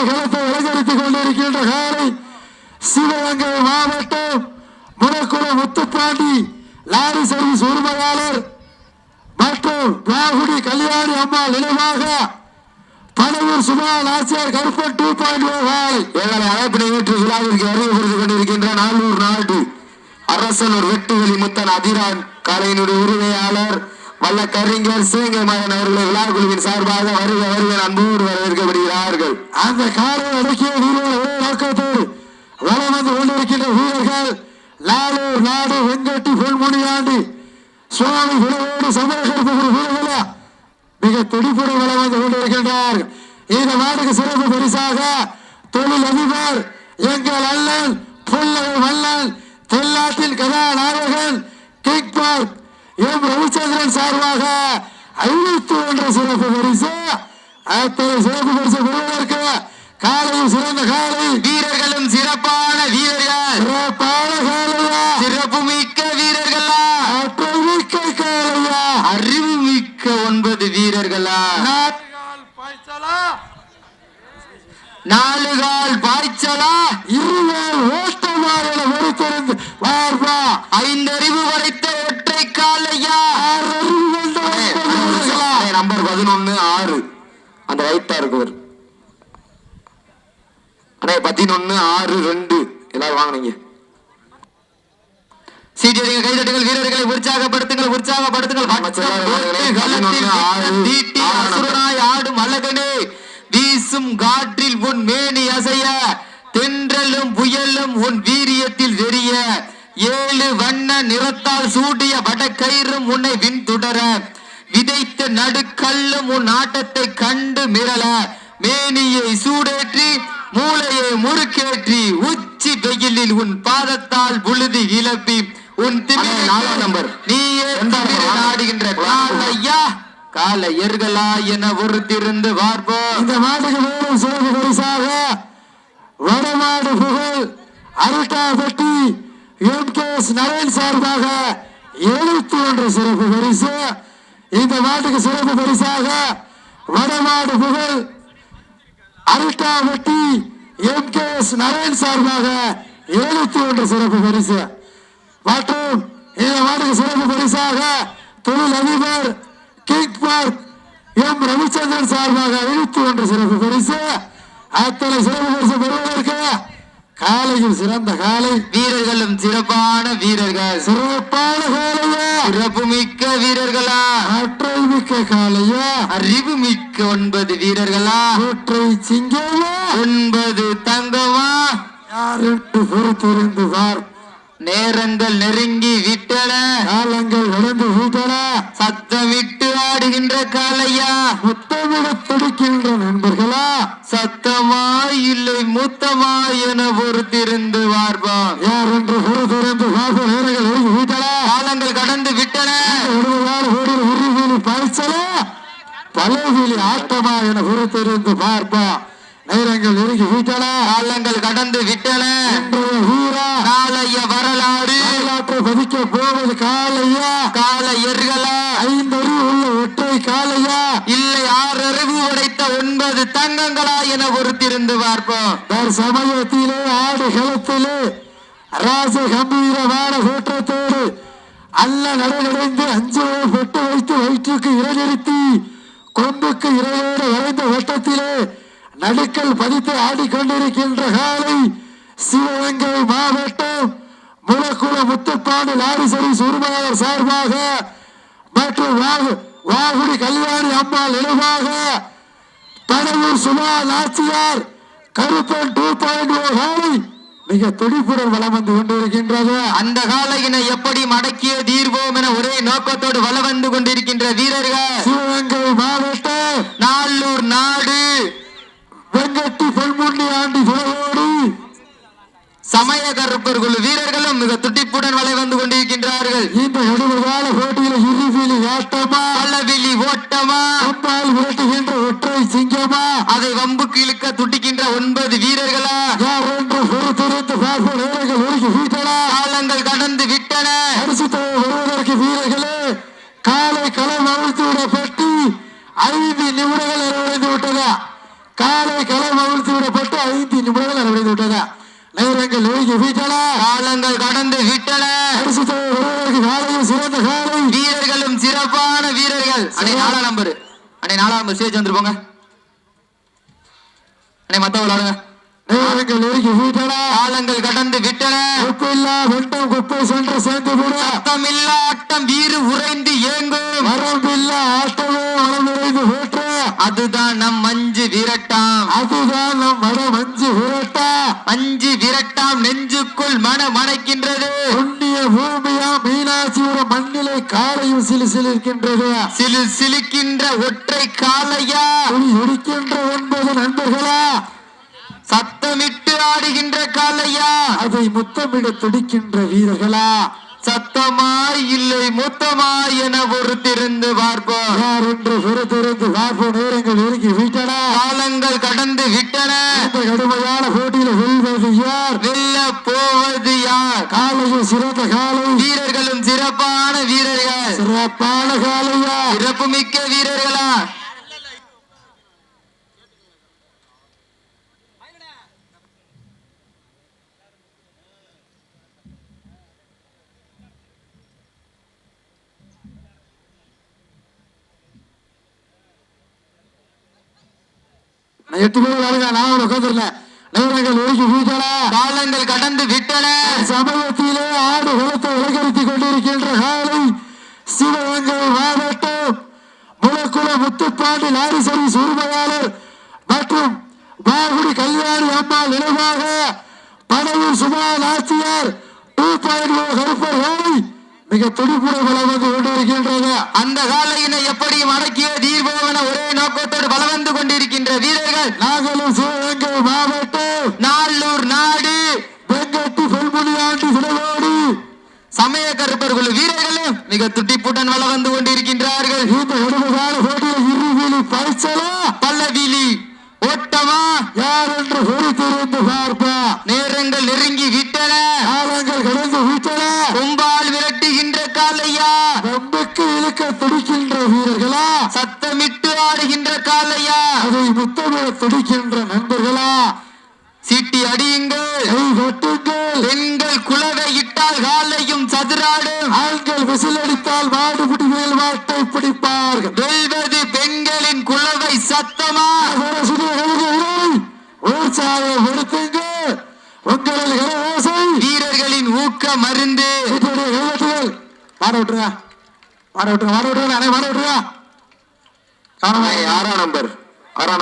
ஆடு களத்தை அலங்கரித்துக் கொண்டிருக்கின்ற காலை சிவகங்கை மாவட்டம் முனக்குளம் முத்துப்பாண்டி லாரி சர்வீஸ் உரிமையாளர் மற்றும் பிளாகுடி கல்யாணி அம்மா நினைவாக Panaiyur Suba Nachiyar Karuppan two point O காலை. எங்களை அழைப்பினை வீட்டு விழாவிற்கு அறிவுறுத்தி கொண்டிருக்கின்ற நானூறு நாடு அரசனூர் வெட்டுவெளி முத்தன் அதிரான் காலையினுடைய உரிமையாளர் வல்ல கறிஞர் சிவகங்கை மகன் அவர்களை விழா குழுவின் சார்பாக வருக வருக அன்போடு வரவேற்கப்படுகிறார்கள். அந்த காலை அடக்கிய வீரர்கள் ஒரே நோக்கத்தோடு வலம் வந்து கொண்டிருக்கின்ற வீரர்கள் லாலூர் நாடு வெங்கட்டி பொன்முனியாண்டி சுவாமி விளைவோடு சமரகற்பு வீரர்களா மிக துடிப்புடன் வளம் வந்து கொண்டிருக்கின்றார்கள். இந்த நாடுக்கு சிறப்பு பரிசாக தொழில் அதிபர் எங்கள் அல்லன் புல்லகை வல்லன் தென்னாட்டின் கதாநாயகன் கிக் பார்க் எம் ரவிச்சந்திரன் சார்பாக ஐநூத்தி ஒன்று சிறப்பு பரிசு. அத்தனை சிறப்பு பரிசு பெறுவதற்கு காலையும் சிறந்த காலை. வீரர்களும் சிறப்பான வீரர்கள். சிறப்பான காலையா? சிறப்பு மிக்க வீரர்களா? ஆற்றல் மிக்க காலையா? அறிவு மிக்க ஒன்பது வீரர்களா? நாலு கால் பாய்ச்சலா? இருவேல் ஓட்டமாக பொறுத்திருந்து ஐந்தறிவு வரைத்த பதினொன்னு ஆறு. அந்த ரைட்டா இருக்கவர். அண்ணே பதினொன்னு ஆறு ரெண்டு. எல்லாரும் வாங்கினீங்க. கைதட்டுங்கள் வீரர்களை உற்சாகப்படுத்துங்கள் உற்சாகப்படுத்துங்கள். ஆடும் அழகனே. வீசும் காற்றில் உன் மேனி அசைய தென்றலும் புயலும் உன் வீரியத்தில் வெறிய. ஏழு வண்ண நிறத்தால் சூடிய வடக்கயிறும் உன்னை விண்துடர. விதைத்த நடுக்கல்லும் உன் ஆட்டத்தை கண்டு மிரள மேனியை சூடேற்றி மூளையை முறுக்கேற்றி உச்சி வெயிலில் உன் பாதத்தால் புழுதி இழப்பி உன் திமிரை நாலாம் நம்பர். நீயே. நாடுகின்ற காலையா? கால எர்களா என ஒருத்திருந்து பார்ப்போம். இந்த மாட்டுக்கு மேலும் சிறப்பு பரிசாக வடமாடு புகழ் Aruttapatti M K S Naren சார்பாக எழுபத்தி ஒன்று சிறப்பு பரிசு. இந்த மாட்டுக்கு சிறப்பு பரிசாக வடமாடு புகழ் Aruttapatti M K S Naren சார்பாக எழுபத்தி ஒன்று சிறப்பு பரிசு. மற்றும் இந்த மாட்டுக்கு சிறப்பு பரிசாக தொழில் அதிபர் கிங் பார்க் எம் ரவிச்சந்திரன் சார்பாக எழுபத்தி ஒன்று சிறப்பு பரிசு. அத்தனை சிறப்பு பரிசு பெறுவதற்கு காலையில் சிறந்த காலை. வீரர்களும் சிறப்பான வீரர்கள். சிறப்பான காலையா? சிறப்பு மிக்க வீரர்களா? ஆற்றல் மிக்க காலையா? அறிவு மிக்க ஒன்பது வீரர்களா? ஒற்றை சிங்கமா? ஒன்பது தங்கமா? யார் என்று பொறுத்திருந்து பார் நேரங்கள் நெருங்கி விட்டன. காலங்கள் நடந்து விட்டன. சத்தமிட்டு ஆடுகின்ற காலையா முத்தமிட துடிக்கின்ற நண்பர்களா? சத்தமா இல்லை மூத்தமா என பொறுத்திருந்து பார்ப்போம் யார் என்று நெருங்கி விட்டன காலங்கள் கடந்து விட்டன. பாய்ச்சலா பலவீலி ஆட்டமா என பொறுத்திருந்து பார்ப்பா நேரங்கள் நெருங்கி விட்டன காலங்கள் கடந்து விட்டன. நாளைய வரலாறு. வரலாற்றை பதிக்க போவது காலையா? கால எர்களா ஐந்தறிவு உள்ள ஒற்றை காலையா? இல்லை ஆறு அறிவு உடைத்த ஒன்பது தங்கங்களா என பொறுத்திருந்து பார்ப்போம். சமயத்திலே ஆடு களத்திலே ராச கம்பீரமான தோற்றத்தோடு அல்ல நடைநடைந்து அஞ்சு பெட்டு வைத்து வயிற்றுக்கு இரைநிறுத்தி கொம்புக்கு இரையோடு வளைந்த வட்டத்திலே நடுக்கல் பதித்து ஆடிக்கொண்டிருக்கின்ற காலை சிவகங்கை மாவட்டம் முளக்குள முத்துப்பாண்டு லாரி சர்வீஸ் உரிமையாளர் சார்பாக மற்றும் வாகு- வாகுடி கல்யாணி அம்மாள் நினைவாக பனையூர் சுமா நாச்சியார் கருப்பன் டூ பாயிண்ட் காலை மிக துடிப்புடன் வலம் வந்து கொண்டிருக்கின்றது. அந்த காலையினை எப்படி மடக்கிய தீர்வோம் என ஒரே நோக்கத்தோடு வல வந்து கொண்டிருக்கின்ற வீரர்கள் சிவகங்கை மாவட்டம் நாளூர் நாடு வெங்கட்டி பொன்முண்டி ஆண்டி துணையோடு சமய கருப்பர் குழு வீரர்களும் மிக துடிப்புடன் வலை வந்து கொண்டிருக்கின்றார்கள். இந்த நடுவர்கால போட்டியில் இறுதியில் ஆட்டமா பல்லவிழி ஓட்டமா? அம்பால் விரட்டுகின்ற ஒற்றை சிங்கமா? அதை வம்புக்கு இழுக்க துடிக்கின்ற ஒன்பது வீரர்களா? என்று பொறுத்திருந்து பார்ப்ப நேரங்கள் ஒழுகி வீட்டலா? காலங்கள் கடந்து விட்டன. அரிசி வருவதற்கு வீரர்களே காலை களம் அவிழ்த்து விடப்பட்டு ஐந்து நிமிடங்கள் நிறைவடைந்து விட்டதா? காலை களம் அவிழ்த்து விடப்பட்டு நிமிடங்கள் நிறைவடைந்து விட்டது? நேரங்கள் நெருங்கி வீட்டல. காலங்கள் கடந்து விட்டன சிறந்த காலை. வீரர்களும் சிறப்பான வீரர்கள். அண்ணே நாலாம் நம்பர். அண்ணே நாலாம் நம்பர். ஸ்டேஜ் வந்துருப்போங்க அண்ணே மத்த விளாடுங்க. நேரங்கள் நெருங்கி வீட்டல. காலங்கள் கடந்து விட்டன குப்பில்லா வெட்டம் குப்பை சென்று சேர்ந்து விட சத்தமில்லா ஆட்டம் வீறு உறைந்து ஏங்கும். வரம்பில்லா ஆட்டமே வளம் நிறைந்து அதுதான் நம் மஞ்சு விரட்டாம். அதுதான் நம் மன மஞ்சு விரட்டாம் நெஞ்சுக்குள் மன மணக்கின்றது புண்ணிய பூமியா மீனாட்சியுடன் மண்ணிலே காலையும் சிலு சிலிருக்கின்றது. சிலு சிலுக்கின்ற ஒற்றை காலையா துணி இடிக்கின்ற ஒன்பது நண்பர்களா சத்தமிட்டு ஆடுகின்ற காலையா முத்தமிட துடிக்கின்ற வீரர்களா? சத்தமாய் இல்லை மொத்தமாய் என பொறுத்திருந்து பார்ப்போம். யார் என்று பொறுத்திருந்து பார்ப்ப நேரங்கள் நெருங்கி வீட்டனா. காலங்கள் கடந்து விட்டன. இந்த கடுமையான போட்டியில வெல்வது யார்? வெல்ல போவது யார்? காலையில் சிறந்த காலை. வீரர்களும் சிறப்பான வீரர்கள். சிறப்பான காலையா? சிறப்புமிக்க வீரர்களா? எட்டு பேர் வருங்க நான் உட்காந்துருல நேரங்கள் நெருங்கி வீட்டனா காலங்கள் கடந்து விட்டன. சமூகத்திலே ஆடு குலத்தை அலங்கரித்துக் கொண்டிருக்கின்ற காலை சிவகங்கை மாவட்டம் முளக்குள முத்துப்பாண்டி லாரி சர்வீஸ் உரிமையாளர் மற்றும் பாகுடி கல்யாணி அம்மா நினைவாக படையூர் சுமா நாச்சியார் டூ பாயிண்ட் கருப்பர் காலை மிக வந்து கொண்டிருக்கின்றது அந்த காலையினை எப்படியும் அடக்கிய தீர்வோம் என ஒரே நோக்கத்தோடு பலம் வந்து கொண்டிருக்கின்ற வீரர்கள் நாங்களும் சிவகங்கை மாவட்டம். நாளூர் நாடு. வெங்கட்டி பொன்முனியாண்டி சிலவோடி சமய கருப்பர் குழு வீரர்களும் மிக துட்டிப்புடன் வந்து கொண்டிருக்கின்றார்கள். இந்த கடுமையான போட்டியில் இறுதியில் பரிசலா? பல்லவிலி ஓட்டமா? யார் என்று பொறுத்திருந்து பார்ப்பா நேரங்கள் நெருங்கி விட்டன இழுக்க துடிக்கின்ற வீரர்களா? சத்தமிட்டு ஆடுகின்ற காலையா அதை முத்தமிழ துடிக்கின்ற நண்பர்களா? சீட்டி அடியுங்கள். பெண்கள் குலவை இட்டால் காலையும் சதுராடும் ஆண்கள் விசிலடித்தால் மாடுபிடி மேல் மாட்டை பிடிப்பார்கள். வெல்வது பெண்களின் குலவை சத்தமா? அரசுடைய கவிதைகளை உற்சாகப்படுத்துங்க உங்களில் இளவரசை வீரர்களின் ஊக்க மருந்து. மாற விட்டுருங்க. மாற விட்டுருங்க மாற விட்டுருங்க அனை மாற விட்டுருங்க. ஆறாம் நம்பர் ஆறாம்